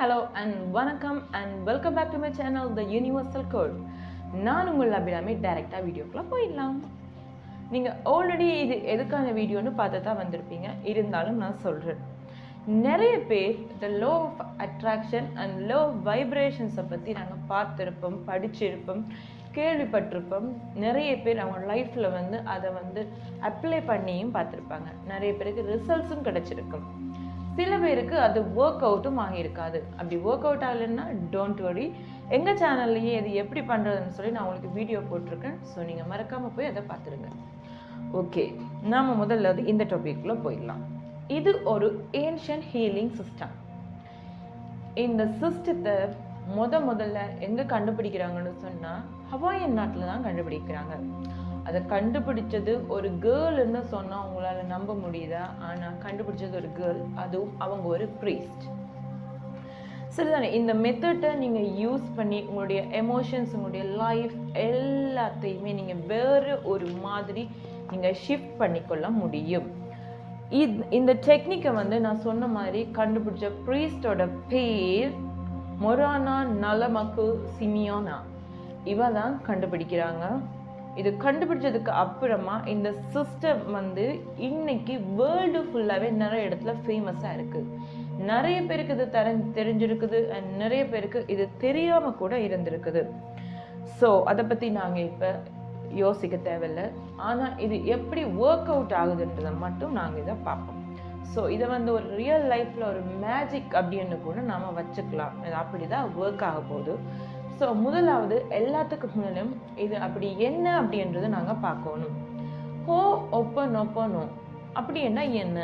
Hello and வணக்கம் and welcome back to my channel the universal code நான் உங்கள் அபிராமி டைரெக்டாக வீடியோக்குள்ளே போயிடலாம். நீங்கள் ஆல்ரெடி இது எதுக்கான வீடியோன்னு பார்த்து தான் வந்திருப்பீங்க. இருந்தாலும் நான் சொல்கிறேன் நிறைய பேர் the law of attraction and law வைப்ரேஷன்ஸை பற்றி நாங்கள் பார்த்துருப்போம் படிச்சிருப்போம் கேள்விப்பட்டிருப்போம். நிறைய பேர் அவங்க லைஃப்பில் வந்து அதை வந்து அப்ளை பண்ணியும் பார்த்துருப்பாங்க. நிறைய பேருக்கு ரிசல்ட்ஸும் கிடச்சிருக்கும். சில பேருக்கு அது ஒர்க் அவுட்டும் ஆகியிருக்காது அப்படி ஒர்க் அவுட் ஆகலைன்னா டோன்ட் வரி எங்கள் சேனல்லையே இது எப்படி பண்ணுறதுன்னு சொல்லி நான் உங்களுக்கு வீடியோ போட்டிருக்கேன். ஸோ நீங்கள் மறக்காமல் போய் அதை பார்த்துருங்க. ஓகே நாம் முதல்ல வந்து இந்த டாபிக்குள்ளே போயிடலாம். இது ஒரு ஏன்ஷியன் ஹீலிங் சிஸ்டம் இந்த சிஸ்டத்தை முத முதல்ல எங்கே கண்டுபிடிக்கிறாங்கன்னு சொன்னால் ஹவாயன் நாட்டில் தான் கண்டுபிடிக்கிறாங்க. அதை கண்டுபிடிச்சது ஒரு கேர்ள்னு சொன்னால் அவங்களால நம்ப முடியுதா? ஆனால் கண்டுபிடிச்சது ஒரு கேர்ள் அதுவும் அவங்க ஒரு ப்ரீஸ்ட் சரிதானே? இந்த மெத்தட்டை நீங்கள் யூஸ் பண்ணி உங்களுடைய எமோஷன்ஸ் உங்களுடைய லைஃப் எல்லாத்தையுமே நீங்கள் வேறு ஒரு மாதிரி நீங்கள் ஷிஃப்ட் பண்ணிக்கொள்ள முடியும். இது இந்த டெக்னிக்கை வந்து நான் சொன்ன மாதிரி கண்டுபிடிச்ச ப்ரீஸ்டோட பேர் மொரானா நலமக்கு சிமியோனா. இவ தான் கண்டுபிடிக்கிறாங்க. இது கண்டுபிடிச்சதுக்கு அப்புறமா இந்த சிஸ்டம் வந்து இன்னைக்கு வேர்ல்டு ஃபுல்லாகவே நிறைய இடத்துல ஃபேமஸாக இருக்குது நிறைய பேருக்கு இது தர தெரிஞ்சிருக்குது அண்ட் நிறைய பேருக்கு இது தெரியாமல் கூட இருந்திருக்குது. ஸோ அதை பற்றி நாங்கள் இப்போ யோசிக்க தேவையில்லை. ஆனால் இது எப்படி ஒர்க் அவுட் ஆகுதுன்றதை மட்டும் நாங்கள் இதை பார்ப்போம். ஸோ இதை வந்து ஒரு ரியல் லைஃப்பில் ஒரு மேஜிக் அப்படின்னு கூட நாம் வச்சுக்கலாம். இது அப்படி தான் ஒர்க் ஆக போகுது. ஸோ முதலாவது எல்லாத்துக்கு முன்னாலும் இது அப்படி என்ன அப்படின்றத நாங்கள் பார்க்கணும். ஹோ ஒப்பன் ஒப்பனோ அப்படி என்ன என்ன?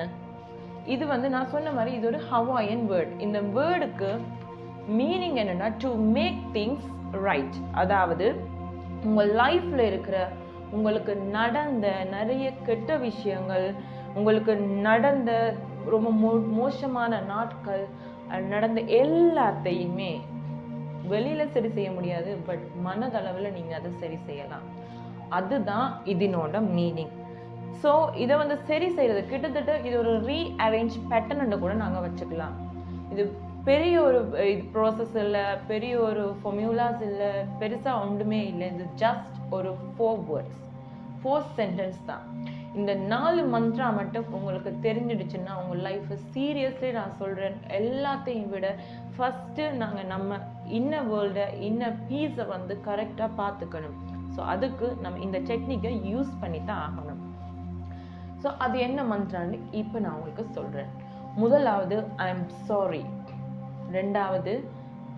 இது வந்து நான் சொன்ன மாதிரி இது ஒரு ஹவாயன் வேர்ட் இந்த வேர்டுக்கு மீனிங் என்னன்னா டு மேக் திங்ஸ் ரைட் அதாவது உங்கள் லைஃப்பில் இருக்கிற உங்களுக்கு நடந்த நிறைய கெட்ட விஷயங்கள் உங்களுக்கு நடந்த ரொம்ப மோ மோசமான நாட்கள் நடந்த எல்லாத்தையுமே வெளியில் சரி செய்ய முடியாது பட் மனதளவில் நீங்கள் அதை சரி செய்யலாம். அதுதான் இதனோட மீனிங் ஸோ இதை வந்து சரி செய்கிறது கிட்டத்தட்ட இது ஒரு ரீஅரேஞ்ச் பேட்டர்ன்னு கூட நாங்கள் வச்சுக்கலாம். இது பெரிய ஒரு இது ப்ராசஸ் இல்லை பெரிய ஒரு ஃபொமியூலாஸ் இல்லை பெருசாக ஒன்றுமே இல்லை. இது ஜஸ்ட் ஒரு ஃபோர் வேர்ட்ஸ் ஃபோர் சென்டென்ஸ் தான். இந்த நாலு மந்த்ரா மட்டும் உங்களுக்கு தெரிஞ்சிடுச்சுன்னா உங்கள் லைஃப்பை சீரியஸ்லி நான் சொல்கிறேன் எல்லாத்தையும் விட ஃபஸ்ட்டு நாங்கள் நம்ம இன்ன வேர்ல்டை இன்ன பீஸை வந்து கரெக்டாக பார்த்துக்கணும். ஸோ அதுக்கு நம்ம இந்த டெக்னிக்கை யூஸ் பண்ணி தான் ஆகணும். ஸோ அது என்ன மந்த்ரான்னு இப்போ நான் உங்களுக்கு சொல்கிறேன் முதலாவது ஐ எம் சாரி ரெண்டாவது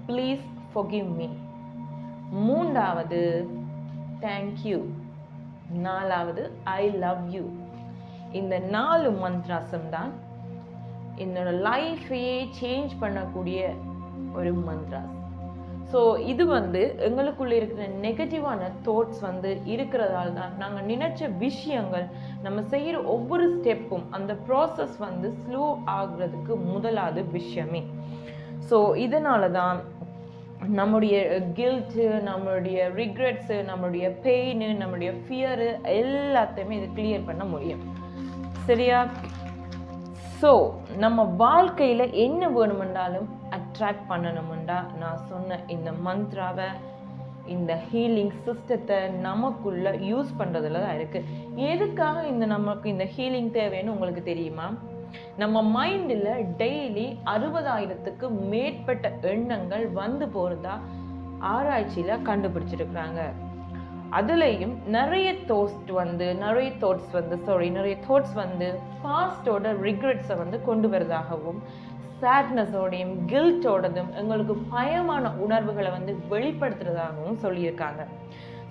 ப்ளீஸ் ஃபொகிவ் மீ மூன்றாவது தேங்க்யூ நாலாவது ஐ லவ் யூ இந்த நாலு மந்த்ராசம் தான் என்னோட லைஃபையே சேஞ்ச் பண்ணக்கூடிய ஒரு மந்த்ராஸ் ஸோ இது வந்து எங்களுக்குள்ளே இருக்கிற நெகட்டிவான தாட்ஸ் வந்து இருக்கிறதால தான் நாங்கள் நினைச்ச விஷயங்கள் நம்ம செய்கிற ஒவ்வொரு ஸ்டெப்பும் அந்த ப்ராசஸ் வந்து ஸ்லோ ஆகுறதுக்கு முதலாவது விஷயமே. ஸோ இதனால தான் நம்முடைய கில்ட்டு நம்மளுடைய ரிக்ரெட்ஸு நம்மளுடைய பெயின் நம்மளுடைய ஃபியரு எல்லாத்தையுமே இது கிளியர் பண்ண முடியும். சரியா? ஸோ நம்ம வாழ்க்கையில் என்ன வேணுமென்றாலும் அட்ராக்ட் பண்ணணுமெண்டா நான் சொன்ன இந்த மந்த்ராவை இந்த ஹீலிங் சிஸ்டத்தை நமக்குள்ளே யூஸ் பண்ணுறதுல தான் இருக்குது எதுக்காக இந்த நமக்கு இந்த ஹீலிங் தேவைன்னு உங்களுக்கு தெரியுமா? நம்ம மைண்டில் டெய்லி அறுபதாயிரத்துக்கு மேற்பட்ட எண்ணங்கள் வந்து போகிறதா ஆராய்ச்சியில் கண்டுபிடிச்சிருக்கிறாங்க. அதுலேயும் நிறைய தோஸ்ட் வந்து நிறைய தாட்ஸ் வந்து சாரி நிறைய தாட்ஸ் வந்து பாஸ்டோட ரிக்ரெட்ஸை வந்து கொண்டு வரதாகவும் சேட்னஸோடையும் கில்ட்டோடதும் எங்களுக்கு பயமான உணர்வுகளை வந்து வெளிப்படுத்துறதாகவும் சொல்லியிருக்காங்க.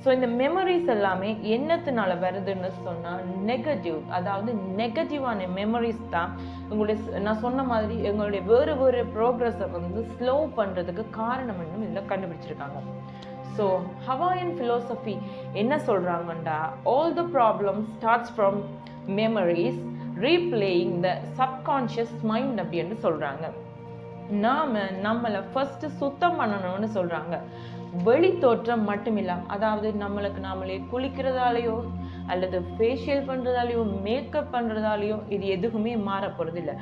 ஸோ இந்த மெமரிஸ் எல்லாமே என்னத்தினால வருதுன்னு சொன்னால் நெகட்டிவ் அதாவது நெகட்டிவான மெமரிஸ் தான் உங்களுடைய நான் சொன்ன மாதிரி எங்களுடைய வேறு வேறு ப்ரோக்ரஸை வந்து ஸ்லோ பண்ணுறதுக்கு காரணம் என்னும் இதில் கண்டுபிடிச்சிருக்காங்க. ஸோ ஹவாயன் ஃபிலோசஃபி என்ன சொல்கிறாங்கண்டா all the problem starts from memories replaying the subconscious mind அப்படின்னு சொல்கிறாங்க நாம் நம்மளை ஃபஸ்ட்டு சுத்தம் பண்ணணும்னு சொல்கிறாங்க வெளி தோற்றம் மட்டும் அதாவது நம்மளுக்கு நாமளே குளிக்கிறதாலேயோ அல்லது ஃபேஷியல் பண்ணுறதாலேயோ மேக்கப் பண்ணுறதாலேயோ இது எதுவுமே மாறப்போகிறது இல்லை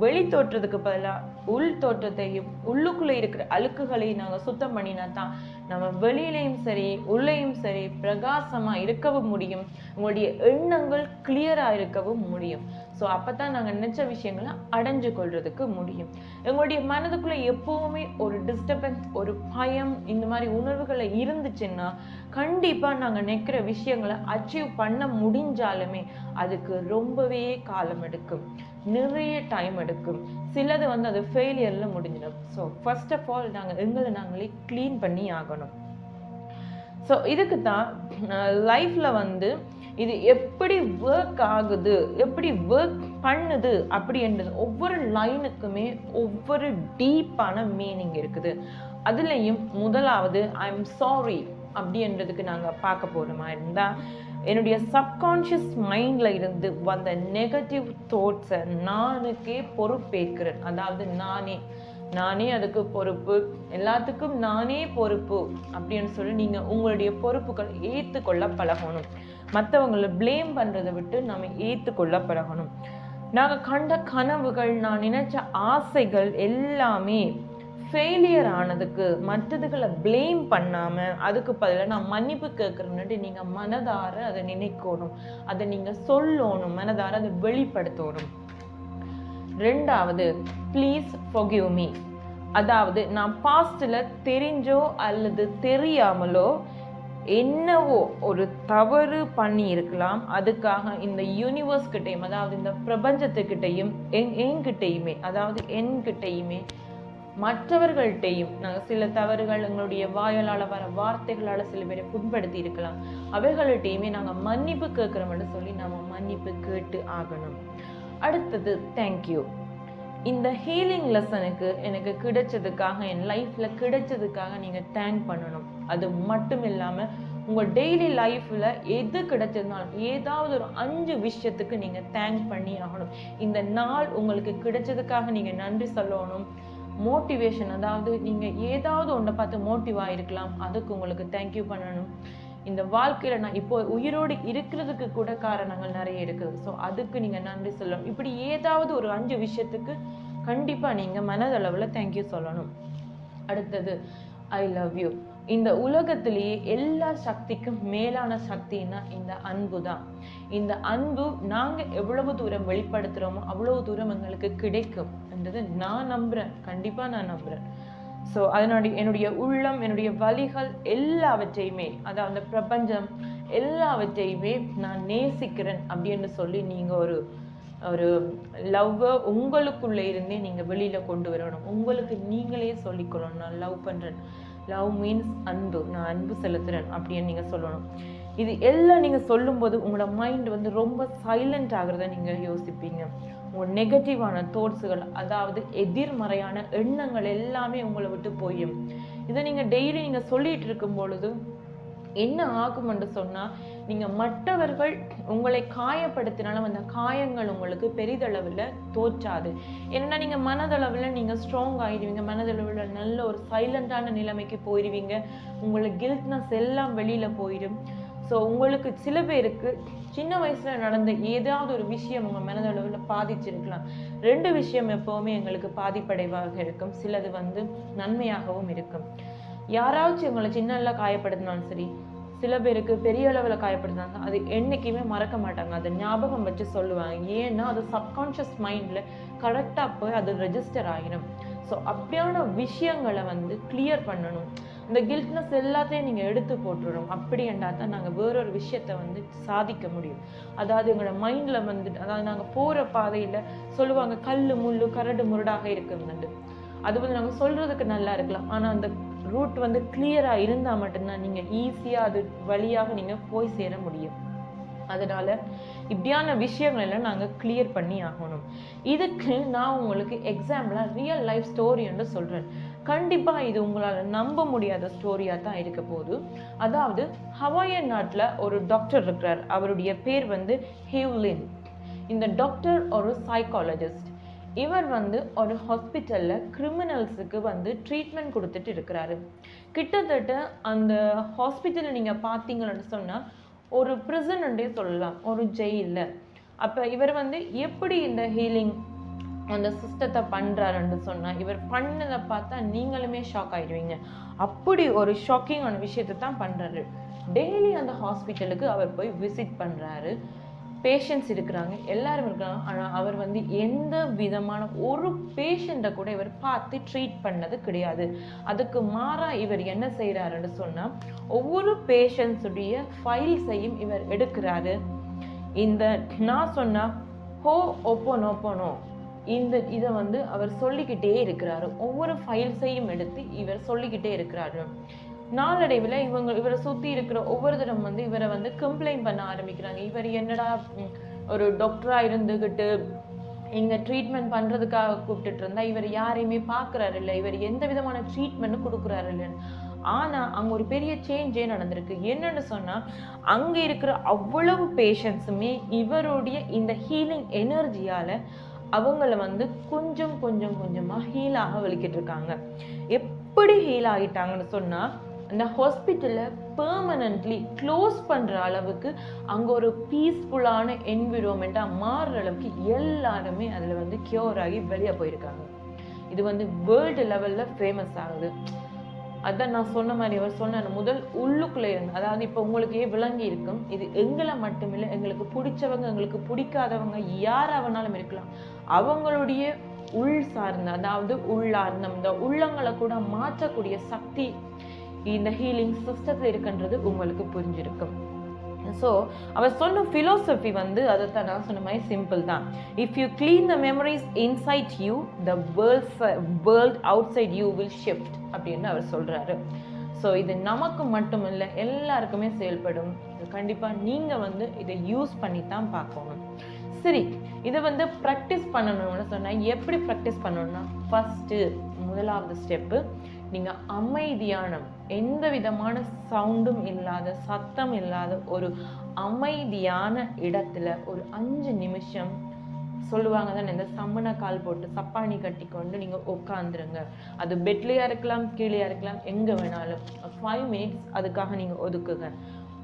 வெளி தோற்றத்துக்கு பதிலாக உள் தோற்றத்தையும் உள்ளுக்குள்ளே இருக்கிற அழுக்குகளையும் நாங்கள் சுத்தம் பண்ணினா தான் நம்ம வெளியிலையும் சரி உள்ளேயும் சரி பிரகாசமாக இருக்கவும் முடியும். உங்களுடைய எண்ணங்கள் கிளியராக இருக்கவும் முடியும். ஸோ அப்போ தான் நாங்கள் நினச்ச விஷயங்களை அடைஞ்சு கொள்றதுக்கு முடியும். எங்களுடைய மனதுக்குள்ளே எப்போவுமே ஒரு டிஸ்டர்பன்ஸ் ஒரு பயம் இந்த மாதிரி உணர்வுகளை இருந்துச்சுன்னா கண்டிப்பாக நாங்கள் நினைக்கிற விஷயங்களை அச்சீவ் பண்ண முடிஞ்சாலுமே அதுக்கு ரொம்பவே காலம் எடுக்கும் நிறைய டைம் எடுக்கும். சிலது வந்து அது ஃபெயிலியரில் முடிஞ்சிடும். ஸோ ஃபர்ஸ்ட் ஆஃப் ஆல் நாங்கள் எங்களை நாங்களே க்ளீன் பண்ணி ஆகணும். ஸோ இதுக்கு தான் லைஃப்பில் வந்து இது எப்படி ஒர்க் ஆகுது எப்படி ஒர்க் பண்ணுது அப்படின்றது ஒவ்வொரு லைனுக்குமே ஒவ்வொரு டீப்பான மீனிங் இருக்குது. அதுலேயும் முதலாவது ஐ எம் சாரி அப்படின்றதுக்கு நாங்கள் பார்க்க போகிறோமா இருந்தால் என்னுடைய சப்கான்ஷியஸ் மைண்டில் இருந்து வந்த நெகட்டிவ் தாட்ஸை நானுக்கே பொறுப்பேற்கிறேன். அதாவது நானே நானே அதுக்கு பொறுப்பு எல்லாத்துக்கும் நானே பொறுப்பு அப்படின்னு சொல்லி நீங்கள் உங்களுடைய பொறுப்புகள் ஏற்றுக்கொள்ள பழகணும். மற்றவங்களை ப்ளேம் பண்ணுறதை விட்டு நம்ம ஏற்றுக்கொள்ள பழகணும். நாங்கள் கண்ட கனவுகள் நான் நினச்ச ஆசைகள் எல்லாமே ஃபெயிலியர் ஆனதுக்கு மற்றதுகளை ப்ளேம் பண்ணாமல் அதுக்கு பதிலாக நான் மன்னிப்பு கேட்குறேன்னுட்டு நீங்கள் மனதார அதை நினைக்கணும். அதை நீங்கள் சொல்லணும். மனதார அதை வெளிப்படுத்தணும். ரெண்டாவது ப்ளீஸ் forgive மீ அதாவது நான் பாஸ்டில் தெரிஞ்சோ அல்லது தெரியாமலோ என்னவோ ஒரு தவறு பண்ணி இருக்கலாம் அதுக்காக இந்த யூனிவர்ஸ் கிட்டேயும் அதாவது இந்த பிரபஞ்சத்துக்கிட்டையும் என் என்கிட்டையுமே அதாவது என்கிட்டையுமே மற்றவர்கள்ட்டையும் நாங்கள் சில தவறுகள் எங்களுடைய வாயால் வர வார்த்தைகளால் சில பேரை புண்படுத்தி இருக்கலாம். அவர்கள்ட்டையுமே நாங்கள் மன்னிப்பு கேட்குறோம்னு சொல்லி நம்ம மன்னிப்பு கேட்டு ஆகணும். அடுத்தது தேங்க்யூ இந்த ஹீலிங் லெசனுக்கு எனக்கு கிடைச்சதுக்காக என் லைஃப்பில் கிடைச்சதுக்காக நீங்கள் தேங்க் பண்ணணும். அது மட்டும் இல்லாமல் உங்கள் டெய்லி லைஃப்பில் எது கிடைச்சதுனாலும் ஏதாவது ஒரு அஞ்சு விஷயத்துக்கு நீங்கள் தேங்க் பண்ணி ஆகணும். இந்த நாள் உங்களுக்கு கிடைச்சதுக்காக நீங்கள் நன்றி சொல்லணும். மோட்டிவேஷன் அதாவது நீங்கள் ஏதாவது ஒன்றை பார்த்து மோட்டிவ் ஆகிருக்கலாம் அதுக்கு உங்களுக்கு தேங்க்யூ பண்ணணும். இந்த வாழ்க்கையில் நான் இப்போ உயிரோடு இருக்கிறதுக்கு கூட காரணங்கள் நிறைய இருக்குது. ஸோ அதுக்கு நீங்கள் நன்றி சொல்லணும். இப்படி ஏதாவது ஒரு அஞ்சு விஷயத்துக்கு கண்டிப்பாக நீங்கள் மனதளவில் தேங்க்யூ சொல்லணும். அடுத்தது ஐ லவ் யூ இந்த உலகத்திலேயே எல்லா சக்திக்கும் மேலான சக்தின்னா இந்த அன்பு தான். இந்த அன்பு நாங்கள் எவ்வளவு தூரம் வெளிப்படுத்துகிறோமோ அவ்வளவு தூரம் எங்களுக்கு கிடைக்கும். என்றது நான் நம்புகிறேன் கண்டிப்பாக நான் நம்புகிறேன் ஸோ அதனுடைய என்னுடைய உள்ளம் என்னுடைய வழிகள் எல்லாவற்றையுமே அதாவது அந்த பிரபஞ்சம் எல்லாவற்றையுமே நான் நேசிக்கிறேன் அப்படின்னு சொல்லி நீங்கள் ஒரு ஒரு லவ்வை உங்களுக்குள்ளே இருந்தே நீங்கள் வெளியில் கொண்டு வரணும். உங்களுக்கு நீங்களே சொல்லிக்கொள்ளணும் நான் லவ் பண்ணுறேன் லவ் மீன்ஸ் அன்பு. நான் அன்பு செலுத்துகிறேன் அப்படின்னு நீங்கள் சொல்லணும். இது எல்லாம் நீங்கள் சொல்லும்போது உங்களோட மைண்ட் வந்து ரொம்ப சைலண்ட் ஆகிறத நீங்கள் யோசிப்பீங்க. உங்கள் நெகட்டிவான தோட்ஸுகள் அதாவது எதிர்மறையான எண்ணங்கள் எல்லாமே உங்களை விட்டு போயும். இதை நீங்கள் டெய்லி நீங்கள் சொல்லிட்டு இருக்கும் பொழுது என்ன ஆகும் என்று சொன்னால் நீங்கள் மற்றவர்கள் உங்களை காயப்படுத்தினாலும் அந்த காயங்கள் உங்களுக்கு பெரிதளவில் தோற்றாது. ஏன்னா நீங்கள் மனதளவில் நீங்கள் ஸ்ட்ராங் ஆகிடுவீங்க மனதளவில் நல்ல ஒரு சைலண்டான நிலைமைக்கு போயிடுவீங்க. உங்களுக்கு கில்ட்னஸ் எல்லாம் வெளியில் போயிடும். ஸோ உங்களுக்கு சில பேருக்கு சின்ன வயசில் நடந்த ஏதாவது ஒரு விஷயம் உங்கள் மனதளவில் பாதிச்சிருக்கலாம். ரெண்டு விஷயம் எப்போவுமே எங்களுக்கு பாதிப்படைவாக இருக்கும். சிலது வந்து நன்மையாகவும் இருக்கும். யாராச்சும் எங்களை சின்னல காயப்படுத்தினாலும் சரி சில பேருக்கு பெரிய அளவில் காயப்படுத்தினாங்க அது என்றைக்குமே மறக்க மாட்டாங்க. அதை ஞாபகம் வச்சு சொல்லுவாங்க. ஏன்னா அது சப்கான்ஷியஸ் மைண்டில் கரெக்டாக போய் அது ரெஜிஸ்டர் ஆகிடும் ஸோ அப்படியான விஷயங்களை வந்து கிளியர் பண்ணணும். இந்த கில்ட்னஸ் எல்லாத்தையும் நீங்கள் எடுத்து போட்டுடணும் அப்படி என்றால் தான் நாங்கள் வேறொரு விஷயத்தை வந்து சாதிக்க முடியும். அதாவது எங்களோட மைண்டில் வந்துட்டு அதாவது நாங்கள் போகிற பாதையில் சொல்லுவாங்க கல் முள் கரடு முரடாக இருக்குதுண்டு அது வந்து நாங்கள் சொல்கிறதுக்கு நல்லா இருக்கலாம். ஆனால் அந்த ரூட் வந்து கிளியராக இருந்தால் மட்டும்தான் நீங்கள் ஈஸியாக அது வழியாக நீங்கள் போய் சேர முடியும். அதனால் இப்படியான விஷயங்கள் எல்லாம் நாங்கள் கிளியர் பண்ணி ஆகணும். இதுக்கு நான் உங்களுக்கு எக்ஸாம்பிளாக ரியல் லைஃப் ஸ்டோரி என்று சொல்கிறேன் கண்டிப்பாக இது உங்களால் நம்ப முடியாத ஸ்டோரியாக தான் இருக்க போகுது. அதாவது ஹவாயன் நாட்டில் ஒரு டாக்டர் இருக்கிறார். அவருடைய பேர் வந்து ஹிவ்லின் இந்த டாக்டர் ஒரு சைக்காலஜிஸ்ட் இவர் வந்து ஒரு ஹாஸ்பிட்டலில் கிரிமினல்ஸுக்கு வந்து ட்ரீட்மெண்ட் கொடுத்துட்டு இருக்கிறாரு. கிட்டத்தட்ட அந்த ஹாஸ்பிட்டலை நீங்கள் பார்த்தீங்கன்னு சொன்னால் ஒரு ப்ரிசன்ன்றே சொல்லலாம். ஒரு ஜெயிலில் அப்போ இவர் வந்து எப்படி இந்த ஹீலிங் அந்த சிஸ்டத்தை பண்ணுறாருன்னு சொன்னால் இவர் பண்ணதை பார்த்தா நீங்களுமே ஷாக் ஆயிடுவீங்க. அப்படி ஒரு ஷாக்கிங்கான விஷயத்தை தான் பண்ணுறாரு டெய்லி அந்த ஹாஸ்பிட்டலுக்கு அவர் போய் விசிட் பண்ணுறாரு பேஷண்ட்ஸ் இருக்கிறாங்க எல்லாரும் இருக்காங்க ஆனால் அவர் வந்து எந்த விதமான ஒரு பேஷண்ட்டை கூட இவர் பார்த்து ட்ரீட் பண்ணது கிடையாது. அதுக்கு மாறாக இவர் என்ன செய்கிறாருன்னு சொன்னால் ஒவ்வொரு பேஷண்ட்ஸுடைய ஃபைல்ஸையும் இவர் எடுக்கிறாரு. இந்த நான் சொன்னால் ஹோ ஒப்போனோ போனோ இந்த இதை வந்து அவர் சொல்லிக்கிட்டே இருக்கிறாரு. ஒவ்வொரு ஃபைல்ஸையும் எடுத்து இவர் சொல்லிக்கிட்டே இருக்கிறாரு. நாளடைவில் இவங்க இவரை சுற்றி இருக்கிற ஒவ்வொருத்தரும் வந்து இவரை வந்து கம்ப்ளைண்ட் பண்ண ஆரம்பிக்கிறாங்க. இவர் என்னடா ஒரு டாக்டராக இருந்துக்கிட்டு இங்கே ட்ரீட்மெண்ட் பண்ணுறதுக்காக கூப்பிட்டுட்டு இருந்தா இவர் யாரையுமே பார்க்குறாரு இல்லை இவர் எந்த விதமான ட்ரீட்மெண்ட்டும் கொடுக்குறாரு இல்லைன்னு ஆனால் அங்கே ஒரு பெரிய சேஞ்சே நடந்திருக்கு. என்னென்னு சொன்னால் அங்கே இருக்கிற அவ்வளவு பேஷண்ட்ஸுமே இவருடைய இந்த ஹீலிங் எனர்ஜியால் அவங்கள வந்து கொஞ்சம் கொஞ்சம் கொஞ்சமாக ஹீலாக ஆக வலிக்கிட்டு இருக்காங்க எப்படி ஹீல் ஆகிட்டாங்கன்னு சொன்னால் அந்த ஹாஸ்பிட்டலை பெர்மனன்ட்லி க்ளோஸ் பண்ணுற அளவுக்கு அங்கே ஒரு பீஸ்ஃபுல்லான என்விரான்மெண்ட்டாக மாறுற அளவுக்கு எல்லாருமே அதில் வந்து க்யூர் ஆகி வெளியே போயிருக்காங்க. இது வந்து வேர்ல்டு லெவலில் ஃபேமஸ் ஆகுது. அதான் நான் சொன்ன மாதிரி அவர் சொன்ன முதல் உள்ளுக்குள்ளே இருந்து அதாவது இப்போ உங்களுக்கே விளங்கி இருக்கும் இது எங்களை மட்டுமில்லை எங்களுக்கு பிடிச்சவங்க எங்களுக்கு பிடிக்காதவங்க யாராக வேணாலும் இருக்கலாம். அவங்களுடைய உள் சார்ந்த அதாவது உள்ளார்ந்த இந்த உள்ளங்களை கூட மாற்றக்கூடிய சக்தி இந்த ஹீலிங் சிஸ்டத்தில் இருக்குன்றது உங்களுக்கு புரிஞ்சிருக்கும். ஸோ அவர் சொன்ன ஃபிலோசஃபி வந்து அதை தான் நான் சொன்ன மாதிரி சிம்பிள் தான். If you clean the memories inside you the world world outside you will shift அப்படின்னு அவர் சொல்கிறாரு ஸோ இது நமக்கு மட்டும் இல்லை எல்லாருக்குமே செயல்படும். கண்டிப்பாக நீங்கள் வந்து இதை யூஸ் பண்ணி தான் பார்க்கணும். சரி இதை வந்து ப்ராக்டிஸ் பண்ணணும்னு சொன்னால் எப்படி ப்ராக்டிஸ் பண்ணணும்னா ஃபஸ்ட்டு முதலாவது ஸ்டெப்பு நீங்கள் அமைதியான எந்த விதமான சவுண்டும் இல்லாத சத்தம் இல்லாத ஒரு அமைதியான இடத்துல ஒரு அஞ்சு நிமிஷம் சொல்லுவாங்க தானே இந்த சம்மண கால் போட்டு சப்பாணி கட்டி கொண்டு நீங்கள் உட்காந்துருங்க அது பெட்லேயா இருக்கலாம் கீழேயா இருக்கலாம் எங்கே வேணாலும். ஃபைவ் மினிட்ஸ் அதுக்காக நீங்கள் ஒதுக்குங்க.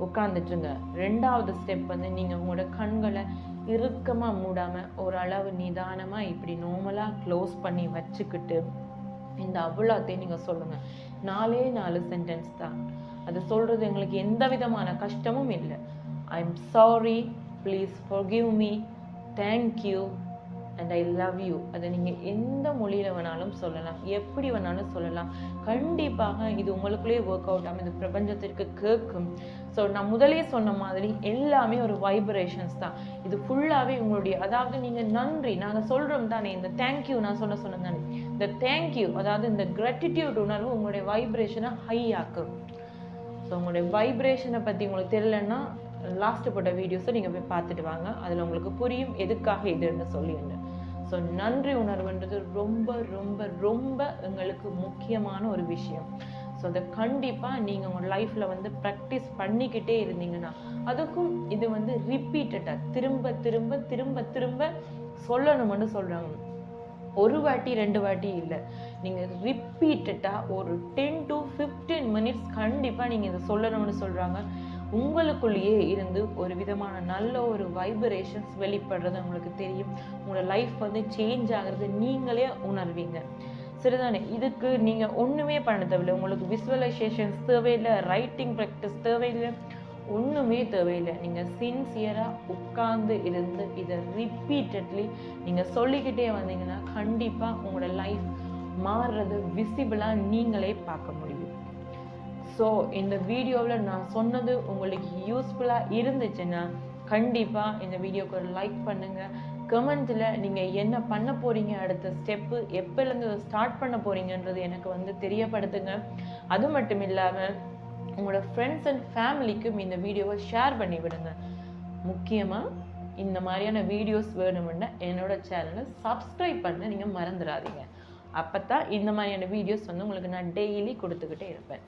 உட்காந்துட்டுருங்க ரெண்டாவது ஸ்டெப் வந்து நீங்கள் உங்களோட கண்களை இறுக்கமாக மூடாமல் ஓரளவு நிதானமாக இப்படி நார்மலாக க்ளோஸ் பண்ணி வச்சுக்கிட்டு இந்த அவ்வளோத்தையும் நீங்கள் சொல்லுங்கள் நாலே நாலு சென்டென்ஸ் தான். அது சொல்கிறது எங்களுக்கு எந்த விதமான கஷ்டமும் இல்லை. I am sorry please forgive me thank you and I love you அதை நீங்கள் எந்த மொழியில் வேணாலும் சொல்லலாம். எப்படி வேணாலும் சொல்லலாம். கண்டிப்பாக இது உங்களுக்குள்ளேயே ஒர்க் அவுட் ஆகும். இது பிரபஞ்சத்திற்கு கேட்கும். ஸோ நான் முதலே சொன்ன மாதிரி எல்லாமே ஒரு வைப்ரேஷன்ஸ் தான். இது ஃபுல்லாகவே உங்களுடைய அதாவது நீங்கள் நன்றி நாங்கள் சொல்கிறோம் தானே இந்த தேங்க்யூ நான் சொல்ல சொன்னேன் தானே. இந்த தேங்க்யூ அதாவது இந்த கிராட்டிடியூட் உணர்வு உங்களுடைய வைப்ரேஷனை ஹை ஆக்கும். ஸோ உங்களுடைய வைப்ரேஷனை பற்றி உங்களுக்கு தெரியலன்னா லாஸ்ட்டு போட்ட வீடியோஸை நீங்கள் போய் பார்த்துட்டு வாங்க. அதில் உங்களுக்கு புரியும் எதுக்காக இதுன்னு சொல்லிடுங்க ஸோ நன்றி உணர்வுன்றது ரொம்ப ரொம்ப ரொம்ப எங்களுக்கு முக்கியமான ஒரு விஷயம். ஸோ அதை கண்டிப்பாக நீங்கள் உங்கள் லைஃப்பில் வந்து ப்ராக்டிஸ் பண்ணிக்கிட்டே இருந்தீங்கன்னா அதுக்கும் இது வந்து ரிப்பீட்டடாக திரும்ப திரும்ப திரும்ப திரும்ப சொல்லணும்னு சொல்கிறாங்க ஒரு வாட்டி ரெண்டு வாட்டி இல்லை. நீங்கள் ரிப்பீட்டடாக ஒரு டென் டு ஃபிஃப்டீன் மினிட்ஸ் கண்டிப்பாக நீங்கள் இதை சொல்லணும்னு சொல்கிறாங்க உங்களுக்குள்ளேயே இருந்து ஒரு விதமான நல்ல ஒரு வைப்ரேஷன்ஸ் வெளிப்படுறது உங்களுக்கு தெரியும். உங்களோட லைஃப் வந்து சேஞ்ச் ஆகிறது நீங்களே உணர்வீங்க. சரிதானே? இதுக்கு நீங்கள் ஒன்றுமே பண்ண தேவையில்லை. உங்களுக்கு விசுவலைசேஷன்ஸ் தேவையில்லை ரைட்டிங் ப்ராக்டிஸ் தேவையில்லை ஒன்றுமே தேவையில்லை. நீங்கள் சின்சியராக உட்கார்ந்து இருந்து இதை ரிப்பீட்டட்லி நீங்கள் சொல்லிக்கிட்டே வந்தீங்கன்னா கண்டிப்பாக உங்களோட லைஃப் மாறுறது விசிபிளாக நீங்களே பார்க்க முடியும். ஸோ இந்த வீடியோவில் நான் சொன்னது உங்களுக்கு யூஸ்ஃபுல்லாக இருந்துச்சுன்னா கண்டிப்பாக இந்த வீடியோக்கு ஒரு லைக் பண்ணுங்கள் கமெண்ட்டில் நீங்கள் என்ன பண்ண போகிறீங்க அடுத்த ஸ்டெப்பு எப்போலேருந்து ஸ்டார்ட் பண்ண போகிறீங்கன்றது எனக்கு வந்து தெரியப்படுத்துங்க. அது மட்டும் இல்லாமல் உங்களோட ஃப்ரெண்ட்ஸ் அண்ட் ஃபேமிலிக்கும் இந்த வீடியோவை ஷேர் பண்ணி விடுங்க. முக்கியமாக இந்த மாதிரியான வீடியோஸ் வேணும்னா என்னோட சேனலை சப்ஸ்கிரைப் பண்ண நீங்கள் மறந்துடாதீங்க. அப்போ தான் இந்த மாதிரியான வீடியோஸ் வந்து உங்களுக்கு நான் டெய்லி கொடுத்துக்கிட்டே இருப்பேன்.